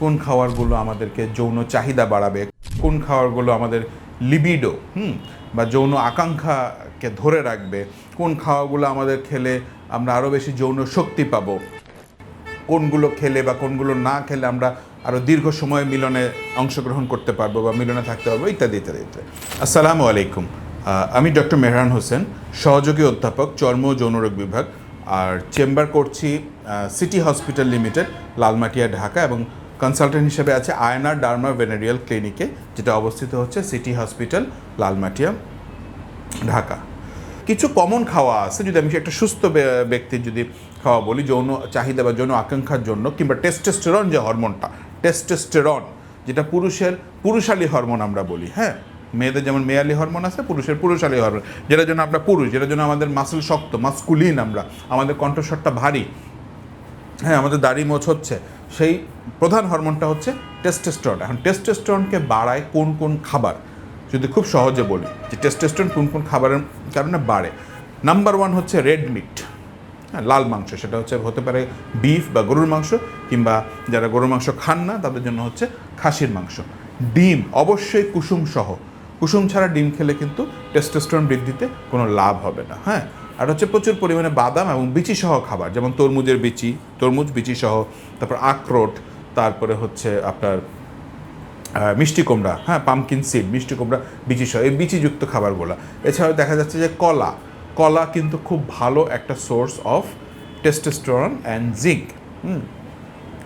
কোন খাবারগুলো আমাদেরকে যৌন চাহিদা বাড়াবে? কোন খাবারগুলো আমাদের লিবিডো, হুম, বা যৌন আকাঙ্ক্ষাকে ধরে রাখবে? কোন খাওয়াগুলো আমাদের খেলে আমরা আরও বেশি যৌন শক্তি পাবো? কোনগুলো খেলে বা কোনগুলো না খেলে আমরা আরও দীর্ঘ সময় মিলনে অংশগ্রহণ করতে পারব বা মিলনে থাকতে পারব, ইত্যাদি ইত্যাদি ইত্যাদি। আসসালামু আলাইকুম। আমি ডক্টর মেহরান হোসেন, সহযোগী অধ্যাপক, চর্ম যৌনরোগ বিভাগ, আর চেম্বার করছি city hospital limited, Lalmatia, Dhaka, এবং কনসালটেন্ট হিসেবে আছে আয়নার ডার্মা ভেনেরিয়াল ক্লিনিকে, যেটা অবস্থিত হচ্ছে সিটি হসপিটাল, লালমাটিয়া, ঢাকা। কিছু কমন খাওয়া আছে, যদি আমি একটা সুস্থ ব্যক্তির যদি খাওয়া বলি, যৌন চাহিদা বা যৌন আকাঙ্ক্ষার জন্য, কিংবা টেস্টোস্টেরন যে হরমোনটা টেস্টোস্টেরন যেটা পুরুষের পুরুষালী হরমোন আমরা বলি হ্যাঁ? মেয়েদের যেমন মেয়ালি হরমোন আছে, পুরুষের পুরুষালী হরমোন। যেটার জন্য আমরা পুরুষ, যেটার জন্য আমাদের মাসল শক্ত মাস্কুলিন আমরা, আমাদের কণ্ঠস্বরটা ভারী হ্যাঁ? আমাদের দাড়ি মোছ হচ্ছে সেই প্রধান হরমোনটা হচ্ছে টেস্টোস্টেরন এখন টেস্টোস্টেরনকে বাড়ায় কোন কোন খাবার? যদি খুব সহজে বলি, যে টেস্টোস্টেরন কোন কোন খাবারের কারণে বাড়ে। নাম্বার ওয়ান হচ্ছে রেড মিট হ্যাঁ লাল মাংস, সেটা হচ্ছে হতে পারে বিফ বা গরুর মাংস, কিংবা যারা গরুর মাংস খান না, তাদের জন্য হচ্ছে খাসির মাংস। ডিম, অবশ্যই কুসুম সহ কুসুম ছাড়া ডিম খেলে কিন্তু টেস্টোস্টেরন বৃদ্ধিতে কোনো লাভ হবে না। হ্যাঁ আর হচ্ছে প্রচুর পরিমাণে বাদাম এবং বিচি সহ খাবার, যেমন তরমুজের বিচি, তরমুজ বিচি সহ, তারপর আখরোট, তারপরে হচ্ছে আপনার মিষ্টি কুমড়া হ্যাঁ পামকিন সিড মিষ্টি কুমড়া, বিচি সহ, এই বিচিযুক্ত খাবারগুলো। এছাড়াও দেখা যাচ্ছে যে কলা কলা কিন্তু খুব ভালো একটা source of testosterone and zinc hmm.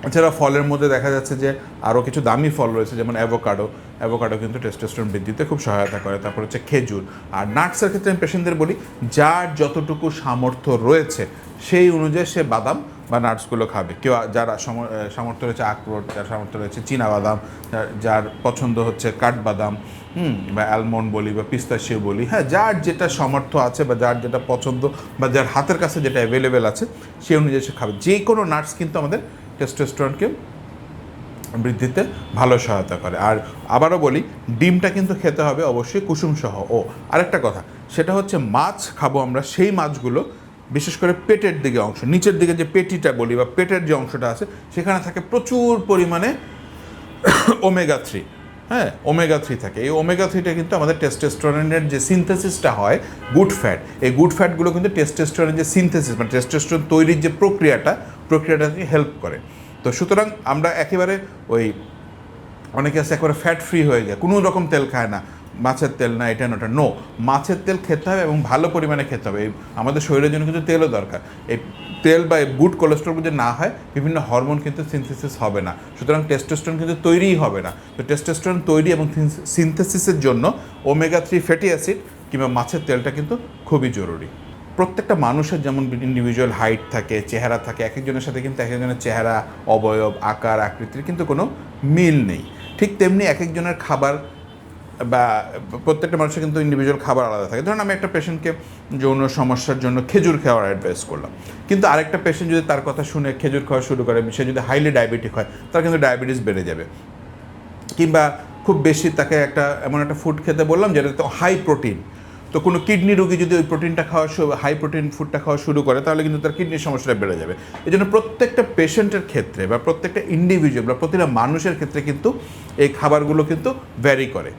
এছাড়া ফলের মধ্যে দেখা যাচ্ছে যে আরও কিছু দামি ফল রয়েছে, যেমন অ্যাভোকাডো অ্যাভোকাডো কিন্তু টেস্টোস্টেরন বৃদ্ধিতে খুব সহায়তা করে। তারপর হচ্ছে খেজুর। আর নাটসের ক্ষেত্রে আমি পেশেন্টদের বলি, যার যতটুকু সামর্থ্য রয়েছে, সেই অনুযায়ী সে বাদাম বা নাটসগুলো খাবে। কেউ যার সম- সামর্থ্য রয়েছে আখরোট, যার সামর্থ্য রয়েছে চীনা বাদাম যার- যার পছন্দ হচ্ছে কাঠবাদাম, হুম, বা অ্যালমন্ড বলি বা পিস্তাশিও বলি হ্যাঁ যার যেটা সামর্থ্য আছে বা যার যেটা পছন্দ বা যার হাতের কাছে যেটা অ্যাভেলেবেল আছে, সেই অনুযায়ী সে খাবে। যে কোনো নাটস কিন্তু আমাদের টেস্টোস্টেরনকে বৃদ্ধিতে ভালো সহায়তা করে। আর আবারও বলি, ডিমটা কিন্তু খেতে হবে অবশ্যই কুসুম সহ ও, আরেকটা কথা, সেটা হচ্ছে মাছ খাব আমরা, সেই মাছগুলো বিশেষ করে পেটের দিকে অংশ, নিচের দিকে যে পেটিটা বলি বা পেটের যে অংশটা আছে, সেখানে থাকে প্রচুর পরিমাণে ওমেগা থ্রি হ্যাঁ ওমেগা থ্রি থাকে। এই ওমেগা থ্রিটা কিন্তু আমাদের টেস্টোস্টেরনের যে সিনথেসিসটা হয় গুড ফ্যাট এই গুড ফ্যাটগুলো কিন্তু টেস্টোস্টেরনের যে সিনথেসিস মানে টেস্টোস্টেরন তৈরির যে প্রক্রিয়াটা, প্রক্রিয়াটাকে হেল্প করে। তো সুতরাং আমরা একেবারে ওই, অনেকে আছে একেবারে ফ্যাট ফ্রি হয়ে যায়, কোনো রকম তেল খায় না, মাছের তেল না, এটা না, ওটা নো মাছের তেল খেতে হবে এবং ভালো পরিমাণে খেতে হবে আমাদের শরীরের জন্য কিন্তু তেলও দরকার, এই তেল বা গুড কোলেস্ট্রল যদি না হয়, বিভিন্ন হরমোন কিন্তু সিনথেসিস হবে না, সুতরাং টেস্টোস্টেরন কিন্তু তৈরিই হবে না, তো টেস্টোস্টেরন তৈরি এবং সিনথেসিসের জন্য ওমেগা থ্রি ফ্যাটি অ্যাসিড কিংবা মাছের তেলটা কিন্তু খুবই জরুরি। প্রত্যেকটা মানুষের যেমন ইন্ডিভিজুয়াল হাইট থাকে, চেহারা থাকে এক একজনের সাথে কিন্তু এক একজনের চেহারা, অবয়ব, আকার, আকৃতির কিন্তু কোনো মিল নেই। ঠিক তেমনি এক একজনের খাবার বা প্রত্যেকটা মানুষের কিন্তু ইন্ডিভিজুয়াল খাবার আলাদা থাকে। ধরুন আমি একটা পেশেন্টকে যৌন সমস্যার জন্য খেজুর খাওয়ার অ্যাডভাইস করলাম। কিন্তু আরেকটা পেশেন্ট যদি তার কথা শুনে খেজুর খাওয়া শুরু করে, সে যদি হাইলি ডায়াবেটিক হয়, তার কিন্তু ডায়াবেটিস বেড়ে যাবে। কিংবা খুব বেশি তাকে একটা এমন একটা ফুড খেতে বললাম যেটা তো হাই প্রোটিন তো কোনো কিডনি রোগী যদি ওই প্রোটিনটা খাওয়া হাই প্রোটিন ফুডটা খাওয়া শুরু করে, তাহলে কিন্তু তার কিডনির সমস্যাটা বেড়ে যাবে। এই জন্য প্রত্যেকটা পেশেন্টের ক্ষেত্রে বা প্রত্যেকটা ইন্ডিভিজুয়াল বা প্রতিটা মানুষের ক্ষেত্রে কিন্তু এই খাবারগুলো কিন্তু ভ্যারি করে।